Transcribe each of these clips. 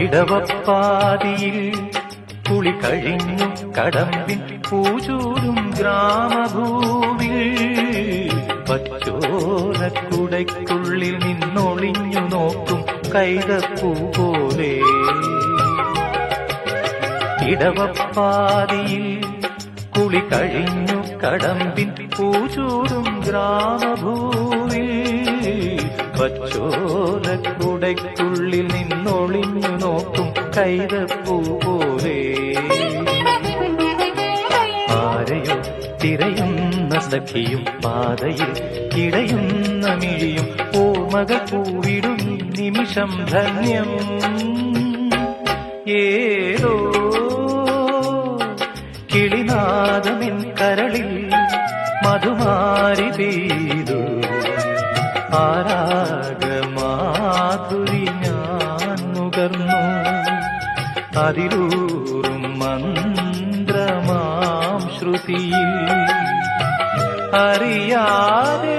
ഇടവപ്പാതിയിൽ കുളി കഴിഞ്ഞു കടമ്പിൻ പൂചൂരും ഗ്രാമഭൂവിൽ പച്ചോലക്കുടയ്ക്കുള്ളിൽ നിന്നൊളിഞ്ഞു നോക്കും കൈതപ്പൂ പോലെ. ഇടവപ്പാതിയിൽ കുളി കഴിഞ്ഞു കടമ്പിൻ പൂചൂടും ഗ്രാമഭൂവിൽ പച്ചോലക്കുടയ്ക്കുള്ളിൽ നിന്നൊളിഞ്ഞു നോക്കും കൈതപ്പൂ പോലെ. ആരെയോ തിരയുന്ന സഖിയും പാതയിൽ കിടയുന്ന മിഴിയും ഓർമ്മകൾ പൂവിടും നിമിഷം ധന്യം. ഏതോ കിളിനാദമിൻ കരളിൽ മധുമാരി ആരാഗമാധുരി നുകർന്നു അതിലൂറും മന്ത്രമാം ശ്രുതിയിൽ അറിയാതെ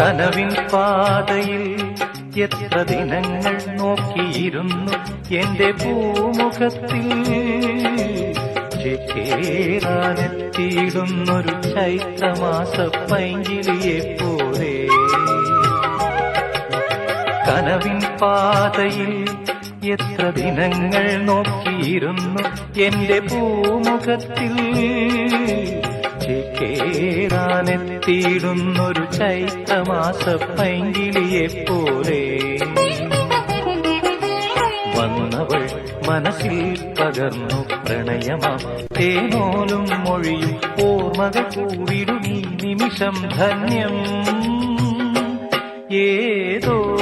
കനവിൻ പാതയിൽ എത്ര ദിനങ്ങൾ നോക്കിയിരുന്നു എന്റെ ഭൂമുഖത്തിൽ. ചേരാനെത്തിയിടുന്നൊരു ചൈത്രമാസ പൈങ്കിളിയെ പോലെ. കനവിൻ പാതയിൽ എത്ര ദിനങ്ങൾ നോക്കിയിരുന്നു എന്റെ ഭൂമുഖത്തിൽ. ചേരാനെത്തിയിടുന്നൊരു ചൈത്രമാസ പൈങ്കിളിയെ പോലെ വന്നവൾ മനസ്സിൽ പകർന്നു പ്രണയമാ. തേനോലും മൊഴിയും ഓർമ്മകൾ കൂവിടും ഈ നിമിഷം ധന്യം. ഏതോ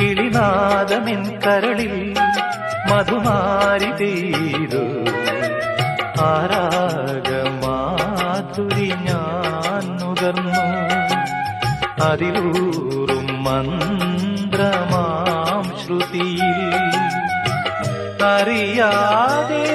കിളിനാദമെൻ കരളിൽ മധുമാരി തീരു ആരാഗമാധുരി അതിലൂറും മന്ത്രമാം ശ്രുതിയിൽ. അറിയാതെ